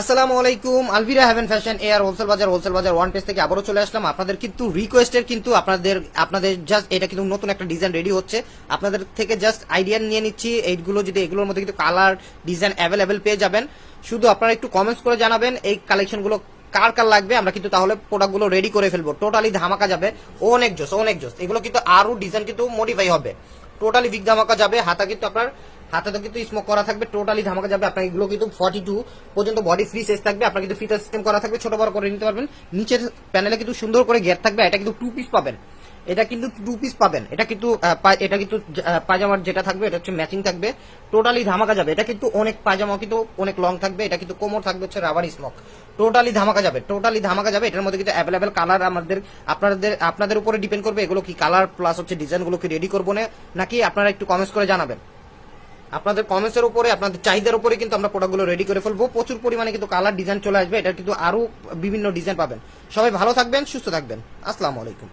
আসসালামু আলাইকুম। Alvira heaven fashion এয়ার হোলসেল বাজার হোলসেল বাজার ওয়ান পেজ থেকে আবারও চলে আসলাম। আপনাদের কিন্তু রিকোয়েস্টের কিন্তু আপনাদের আপনাদের জাস্ট এটা কিন্তু নতুন একটা ডিজাইন রেডি হচ্ছে। আপনাদের থেকে জাস্ট আইডিয়া নিয়ে নিচ্ছি। এইগুলো যদি এগুলোর মধ্যে কিন্তু কালার ডিজাইন অ্যাভেলেবেল পেয়ে যাবেন। শুধু আপনারা একটু কমেন্টস করে জানাবেন, এই কালেকশনগুলো কার কার লাগবে, আমরা কিন্তু তাহলে প্রোডাক্টগুলো রেডি করে ফেলব। টোটালি ধামাকা যাবে। অনেক জোস অনেক জোস এগুলো কিন্তু আরও ডিজাইন কিন্তু মডিফাই হবে। টোটালি বিগ ধামাকা যাবে, হাতা কিন্তু আপনার হাতাতে কিন্তু স্মোক করা থাকবে, টোটালি ধামাকা যাবে আপনার, এগুলো কিন্তু ফর্টি টু পর্যন্ত বডি ফ্রি সেস থাকবে, আপনার কিন্তু ফিতার সিস্টেম করা থাকবে, ছোট বড় করে নিতে পারবেন। নিচের প্যানেলে কিন্তু সুন্দর করে গেট থাকবে এটা কিন্তু টু পিস পাবেন। এটা কিন্তু টু পিস পাবেন। এটা কিন্তু এটা কিন্তু আহ, পায়জামার যেটা থাকবে এটা হচ্ছে ম্যাচিং থাকবে। টোটালি ধামাকা যাবে। এটা কিন্তু অনেক পায়জামা কিন্তু অনেক লং থাকবে এটা কিন্তু কোমর থাকবে হচ্ছে রাবার স্মোক টোটালি ধামাকা যাবে টোটালি ধামাকা যাবে। এটার মধ্যে কিন্তু অ্যাভেলেবেল কালার আমাদের আপনাদের আপনাদের উপরে ডিপেন্ড করবে এগুলো কি কালার প্লাস হচ্ছে ডিজাইনগুলো কি রেডি করব নাকি আপনারা একটু কমেন্টস করে জানাবেন। আপনাদের কমেন্টসের উপরে আপনাদের চাহিদার উপরে কিন্তু আমরা প্রোডাক্টগুলো রেডি করে ফেলব। প্রচুর পরিমাণে কিন্তু কালার ডিজাইন চলে আসবে এটা কিন্তু আরও বিভিন্ন ডিজাইন পাবেন। সবাই ভালো থাকবেন সুস্থ থাকবেন। আসসালামু আলাইকুম।